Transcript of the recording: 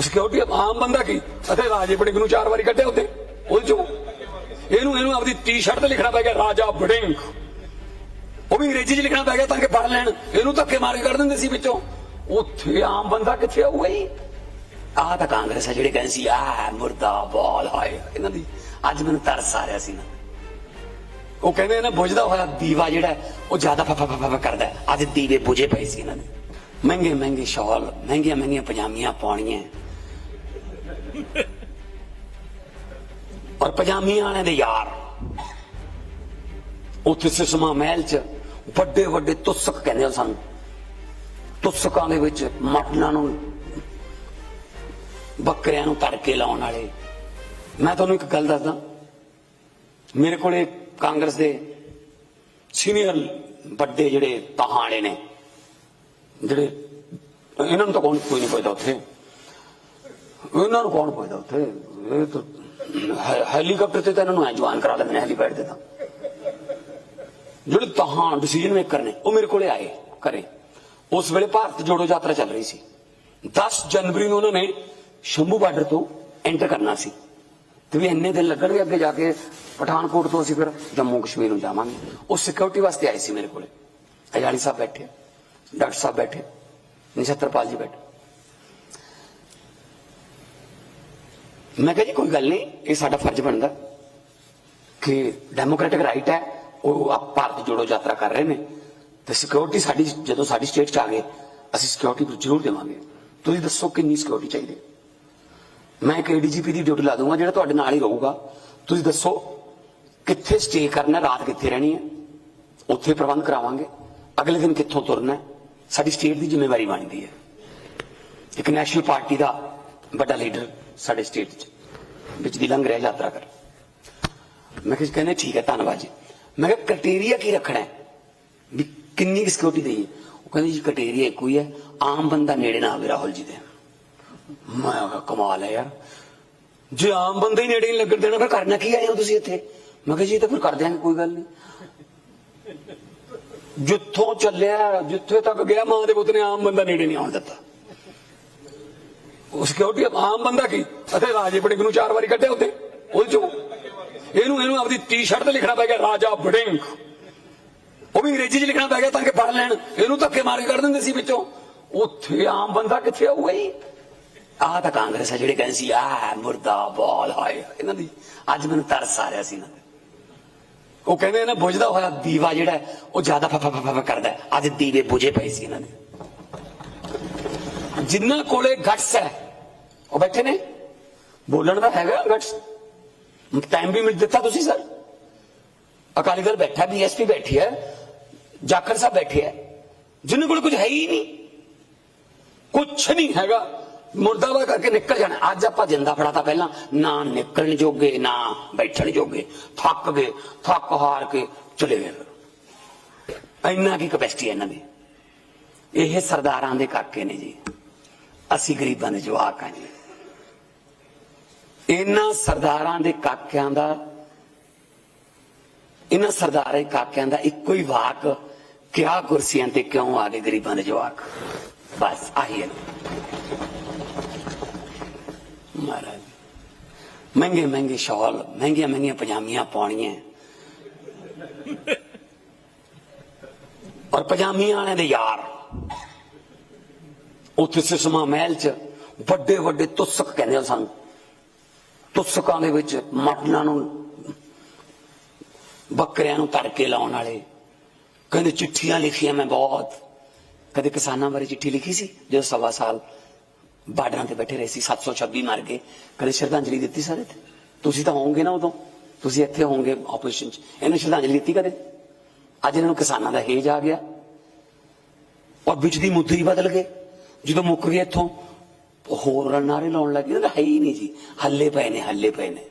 Security ਆਮ ਬੰਦਾ ਕੀ? ਅਤੇ ਰਾਜੇ ਬੜਿੰਗ ਨੂੰ ਚਾਰ ਵਾਰੀ ਕੱਢਿਆ ਉੱਤੇ। ਉਲਝੋ ਇਹਨੂੰ ਇਹਨੂੰ ਆਪਦੀ ਟੀ-ਸ਼ਰਟ ਤੇ ਲਿਖਣਾ ਪੈ ਗਿਆ, ਰਾਜਾ ਬੜਿੰਗ। ਉਹ ਵੀ ਅੰਗਰੇਜ਼ੀ 'ਚ ਲਿਖਣਾ ਪੈ ਗਿਆ ਤਾਂ ਕਿ ਪੜ ਲੈਣ। ਇਹਨੂੰ ਧੱਕੇ ਮਾਰ ਕੇ ਕੱਢ ਦਿੰਦੇ ਸੀ ਵਿੱਚੋਂ। ਉੱਥੇ ਆਮ ਬੰਦਾ ਕਿੱਥੇ ਆਊਗਾ ਜੀ ਆਹ ਤਾਂ ਕਾਂਗਰਸ ਹੈ ਜਿਹੜੇ ਕਹਿੰਦੇ ਸੀ ਆ ਮੁਰਦਾਬਾਦ, ਹਾਏ, ਇਹਨਾਂ ਦੀ। ਅੱਜ ਮੈਨੂੰ ਤਰਸ ਆ ਰਿਹਾ ਸੀ ਨਾ। ਉਹ ਕਹਿੰਦੇ ਨੇ ਬੁਝਦਾ ਹੋਇਆ ਦੀਵਾ ਜਿਹੜਾ ਉਹ ਜ਼ਿਆਦਾ ਫਫਾ ਫਫਾ ਕਰਦਾ ਅੱਜ ਦੀਵੇ ਬੁਝੇ ਪਏ ਸੀ ਇਹਨਾਂ ਨੇ ਮਹਿੰਗੇ ਮਹਿੰਗੇ ਸ਼ਾਲ, ਮਹਿੰਗੀਆਂ ਮਹਿੰਗੀਆਂ ਪਜਾਮੀਆਂ ਪਾਉਣੀਆਂ ਔਰ ਪਜਾਮੀਆਂ ਵਾਲਿਆਂ ਦੇ ਯਾਰ। ਉੱਥੇ ਸਿਸਮਾ ਮਹਿਲ ਚ ਵੱਡੇ ਵੱਡੇ ਤੁਸਕ ਕਹਿੰਦੇ ਸਨ। ਤੁਸਕਾਂ ਦੇ ਵਿੱਚ ਮਟਨਾਂ ਨੂੰ, ਬੱਕਰਿਆਂ ਨੂੰ ਤੜਕੇ ਲਾਉਣ ਵਾਲੇ। ਮੈਂ ਤੁਹਾਨੂੰ ਇੱਕ ਗੱਲ ਦੱਸਦਾ। ਮੇਰੇ ਕੋਲੇ ਕਾਂਗਰਸ ਦੇ ਸੀਨੀਅਰ ਵੱਡੇ ਜਿਹੜੇ ਤਹਾਣੇ ਨੇ, ਜਿਹੜੇ, ਇਹਨਾਂ ਨੂੰ ਤਾਂ ਕੌਣ ਕੋਈ ਨਹੀਂ ਪੁੱਛਦਾ ਉੱਥੇ ਇਹਨਾਂ ਨੂੰ ਕੌਣ ਪੁੱਛਦਾ ਉੱਥੇ? ਇਹ ਤਾਂ ਹੈ- ਹੈਲੀਕਾਪਟਰ ਤੇ ਤਾਂ ਇਹਨਾਂ ਨੂੰ ਐਂ ਜਵਾਨ ਕਰਾ ਲੈਂਦੇ ਨੇ, ਹੈਲੀਪੈਡ ਤੇ ਤਾਂ। ਜਿਹੜੇ ਤਹਾਂ ਡਿਸੀਜਨ ਮੇਕਰ ਨੇ, ਉਹ ਮੇਰੇ ਕੋਲੇ ਆਏ ਕਰੇ ਉਸ ਵੇਲੇ ਭਾਰਤ ਜੋੜੋ ਯਾਤਰਾ ਚੱਲ ਰਹੀ ਸੀ। 10 ਜਨਵਰੀ ਨੂੰ ਉਹਨਾਂ ਨੇ ਸ਼ੰਭੂ ਬਾਰਡਰ ਤੋਂ ਐਂਟਰ ਕਰਨਾ ਸੀ। ਤੇ ਵੀ ਇੰਨੇ ਦਿਨ ਲੱਗਣਗੇ ਅੱਗੇ ਜਾ ਕੇ ਪਠਾਨਕੋਟ ਤੋਂ ਅਸੀਂ ਫਿਰ ਜੰਮੂ ਕਸ਼ਮੀਰ ਨੂੰ ਜਾਵਾਂਗੇ। ਉਹ ਸਿਕਿਉਰਿਟੀ ਵਾਸਤੇ ਆਏ ਸੀ ਮੇਰੇ ਕੋਲੇ। ਅਜਾਲੀ ਸਾਹਿਬ ਬੈਠੇ, ਡਾਕਟਰ ਸਾਹਿਬ ਬੈਠੇ, ਨਛੱਤਰਪਾਲ ਜੀ ਬੈਠੇ। ਮੈਂ ਕਿਹਾ ਜੀ, ਕੋਈ ਗੱਲ ਨਹੀਂ, ਇਹ ਸਾਡਾ ਫਰਜ਼ ਬਣਦਾ ਕਿ ਡੈਮੋਕ੍ਰੈਟਿਕ ਰਾਈਟ ਹੈ, ਉਹ ਆਪ ਭਾਰਤ ਜੋੜੋ ਯਾਤਰਾ ਕਰ ਰਹੇ ਨੇ। ਤੇ ਸਿਕਿਉਰਿਟੀ ਸਾਡੀ, ਜਦੋਂ ਸਾਡੀ ਸਟੇਟ ਚ ਆ ਗਏ, ਅਸੀਂ ਸਿਕਿਉਰਿਟੀ ਜ਼ਰੂਰ ਦੇਵਾਂਗੇ। ਤੁਸੀਂ ਦੱਸੋ ਕਿੰਨੀ ਸਿਕਿਉਰਿਟੀ ਚਾਹੀਦੀ ਹੈ? ਮੈਂ ਇੱਕ ਏਡੀਜੀਪੀ ਦੀ ਡਿਊਟੀ ਲਾ ਦੂੰਗਾ ਜਿਹੜਾ ਤੁਹਾਡੇ ਨਾਲ ਹੀ ਰਹੂਗਾ। ਤੁਸੀਂ ਦੱਸੋ ਕਿੱਥੇ ਸਟੇ ਕਰਨਾ, ਰਾਤ ਕਿੱਥੇ ਰਹਿਣੀ ਹੈ? ਉੱਥੇ ਪ੍ਰਬੰਧ ਕਰਾਵਾਂਗੇ। ਅਗਲੇ ਦਿਨ ਕਿੱਥੋਂ ਤੁਰਨਾ ਸਾਡੀ ਸਟੇਟ ਦੀ ਜ਼ਿੰਮੇਵਾਰੀ ਬਣਦੀ ਹੈ। ਇੱਕ ਨੈਸ਼ਨਲ ਪਾਰਟੀ ਦਾ ਵੱਡਾ ਲੀਡਰ ਸਾਡੇ ਸਟੇਟ 'ਚ। ਵਿੱਚ ਦੀ ਲੰਘ ਰਿਹਾ ਯਾਤਰਾ ਕਰ। ਮੈਂ ਕਿਹਾ ਕਹਿੰਦੇ ਠੀਕ ਹੈ, ਧੰਨਵਾਦ ਜੀ। ਮੈਂ ਕਿਹਾ ਕ੍ਰਾਈਟੇਰੀਆ ਕੀ ਰੱਖਣਾ ਹੈ? ਵੀ ਕਿੰਨੀ ਸਿਕਿਉਰਿਟੀ ਦੇਈਏ ਉਹ ਕਹਿੰਦੇ ਜੀ ਕ੍ਰਾਈਟੇਰੀਆ ਇੱਕੋ ਹੀ ਹੈ, ਆਮ ਬੰਦਾ ਨੇੜੇ ਨਾ ਆਵੇ ਰਾਹੁਲ ਜੀ ਦੇ। ਮੈਂ ਕਿਹਾ ਕਮਾਲ ਹੈ ਯਾਰ। ਜੇ ਆਮ ਬੰਦੇ ਹੀ ਨੇੜੇ ਨਹੀਂ ਲੱਗਣ ਦੇਣਾ, ਫਿਰ ਕਰਨਾ ਕੀ ਆਏ ਹੋ ਤੁਸੀਂ ਇੱਥੇ? ਮੈਂ ਕਿਹਾ ਜੀ ਇਹ ਤਾਂ ਫਿਰ ਕਰ ਦਿਆਂਗੇ, ਕੋਈ ਗੱਲ ਨਹੀਂ। ਜਿੱਥੋਂ ਚੱਲਿਆ, ਜਿੱਥੇ ਤੱਕ ਗਿਆ, ਮਾਂ ਦੇ ਪੁੱਤ ਨੇ ਆਮ ਬੰਦਾ ਨੇੜੇ ਨਹੀਂ ਆਉਣ ਦਿੱਤਾ। ਸਿਕਿਉਰਿਟੀ ਆਮ ਬੰਦਾ ਕੀ? ਅਤੇ ਰਾਜੇ ਬੜਿੰਗ ਨੂੰ ਚਾਰ ਵਾਰੀ ਕੱਢਿਆ ਉੱਤੇ ਉਲਝੋ ਇਹਨੂੰ ਇਹਨੂੰ ਆਪਦੀ ਟੀ-ਸ਼ਰਟ ਤੇ ਲਿਖਣਾ ਪੈ ਗਿਆ, ਰਾਜਾ ਬੜਿੰਗ। ਉਹ ਵੀ ਅੰਗਰੇਜ਼ੀ 'ਚ ਲਿਖਣਾ ਪੈ ਗਿਆ ਤਾਂ ਕਿ ਪੜ ਲੈਣ। ਇਹਨੂੰ ਧੱਕੇ ਮਾਰ ਕੇ ਕੱਢ ਦਿੰਦੇ ਸੀ ਵਿੱਚੋਂ। ਉੱਥੇ ਆਮ ਬੰਦਾ ਕਿੱਥੇ ਆਊਗਾ ਜੀ? ਆਹ ਤਾਂ ਕਾਂਗਰਸ ਹੈ ਜਿਹੜੇ ਕਹਿੰਦੇ ਸੀ ਆ ਮੁਰਦਾਬਾਦ ਹਾਏ ਇਹਨਾਂ ਦੀ ਅੱਜ ਮੈਨੂੰ ਤਰਸ ਆ ਰਿਹਾ ਸੀ ਨਾ ਉਹ ਕਹਿੰਦੇ ਨੇ ਬੁਝਦਾ ਹੋਇਆ ਦੀਵਾ ਜਿਹੜਾ ਉਹ ਜ਼ਿਆਦਾ ਫਫਾ ਫਫਾ ਕਰਦਾ ਅੱਜ ਦੀਵੇ ਬੁਝੇ ਪਏ ਸੀ ਇਹਨਾਂ ਦੇ। ਜਿਨ੍ਹਾਂ ਕੋਲੇ ਗੱਟਸ ਹੈ ਉਹ ਬੈਠੇ ਨੇ। ਬੋਲਣ ਦਾ ਹੈਗਾ ਗਟਸ ਟਾਈਮ ਵੀ ਮਿਲ ਦਿੱਤਾ ਤੁਸੀਂ ਸਰ ਅਕਾਲੀ ਦਲ ਬੈਠਾ ਬੀਐਸਪੀ ਬੈਠੀ ਹੈ, ਜਾਖੜ ਸਾਹਿਬ ਬੈਠੇ ਹੈ। ਜਿਨ੍ਹਾਂ ਕੋਲ ਕੁਝ ਹੈ ਹੀ ਨਹੀਂ। ਕੁਝ ਨਹੀਂ ਹੈਗਾ। ਮੁਰਦਾਬਾਦ ਕਰਕੇ ਨਿਕਲ ਜਾਣਾ। ਅੱਜ ਆਪਾਂ ਜਿੰਦਾ ਫੜਾਤਾ ਪਹਿਲਾਂ। ਨਾ ਨਿਕਲਣ ਜੋਗੇ, ਨਾ ਬੈਠਣ ਜੋਗੇ। ਥੱਕ ਗਏ, ਥੱਕ ਹਾਰ ਕੇ ਚਲੇ ਗਏ। ਇੰਨਾ ਕੀ ਕਪੈਸਿਟੀ ਹੈ ਇਹਨਾਂ ਦੀ। ਇਹ ਸਰਦਾਰਾਂ ਦੇ ਕਰਕੇ ਨੇ ਜੀ। ਅਸੀਂ ਗਰੀਬਾਂ ਦੇ ਜਵਾਕ ਹਾਂ ਇਹਨਾਂ ਸਰਦਾਰਾਂ ਦੇ ਕਾਕਿਆਂ ਦਾ, ਇਹਨਾਂ ਸਰਦਾਰੇ ਕਾਕਿਆਂ ਦਾ ਇੱਕੋ ਹੀ ਵਾਕ, ਕਿਆ ਕੁਰਸੀਆਂ ਤੇ ਕਿਉਂ ਆ ਗਏ ਗਰੀਬਾਂ ਦੇ ਜਵਾਕ? ਬਸ, ਆਹੀ ਹੈ। ਮਹਾਰਾਜ, ਮਹਿੰਗੇ ਮਹਿੰਗੇ ਸ਼ਾਲ, ਮਹਿੰਗੀਆਂ ਮਹਿੰਗੀਆਂ ਪਜਾਮੀਆਂ ਪਾਉਣੀਆਂ। ਔਰ ਪਜਾਮੀਆਂ ਵਾਲਿਆਂ ਦੇ ਯਾਰ। ਉੱਥੇ ਸਿਸਮਾ ਮਹਿਲ ਚ ਵੱਡੇ ਵੱਡੇ ਤੁਸਕ ਕਹਿੰਦੇ ਸਨ। ਤੁਸਕਾਂ ਦੇ ਵਿੱਚ ਮਟਨਾਂ ਨੂੰ, ਬੱਕਰਿਆਂ ਨੂੰ ਤੜਕੇ ਲਾਉਣ ਵਾਲੇ। ਕਹਿੰਦੇ ਚਿੱਠੀਆਂ ਲਿਖੀਆਂ ਮੈਂ ਬਹੁਤ। ਕਦੇ ਕਿਸਾਨਾਂ ਬਾਰੇ ਚਿੱਠੀ ਲਿਖੀ ਸੀ? ਜਦੋਂ ਸਵਾ ਸਾਲ ਬਾਰਡਰਾਂ ਤੇ ਬੈਠੇ ਰਹੇ ਸੀ 726 ਮਰ ਗਏ। ਕਦੇ ਸ਼ਰਧਾਂਜਲੀ ਦਿੱਤੀ ਸਾਰੇ ਤੇ ਤੁਸੀਂ ਤਾਂ ਹੋਵੋਗੇ ਨਾ ਉਦੋਂ। ਤੁਸੀਂ ਇੱਥੇ ਹੋਵੋਗੇ ਆਪਰੇਸ਼ਨ ਚ। ਇਹਨੂੰ ਸ਼ਰਧਾਂਜਲੀ ਦਿੱਤੀ ਕਦੇ? ਅੱਜ ਇਹਨਾਂ ਨੂੰ ਕਿਸਾਨਾਂ ਦਾ ਹੇਜ ਆ ਗਿਆ। ਔਰ ਵਿੱਚ ਦੀ ਮੁੱਦਰੀ ਬਦਲ ਗਏ। ਜਦੋਂ ਮੁੱਕ ਗਏ ਇੱਥੋਂ, ਹੋਰ ਨਾਰੇ ਲਾਉਣ ਲੱਗੇ ਤਾਂ ਹੈ ਹੀ ਨਹੀਂ ਜੀ। ਹੱਲੇ ਪਏ ਨੇ, ਹੱਲੇ ਪਏ ਨੇ।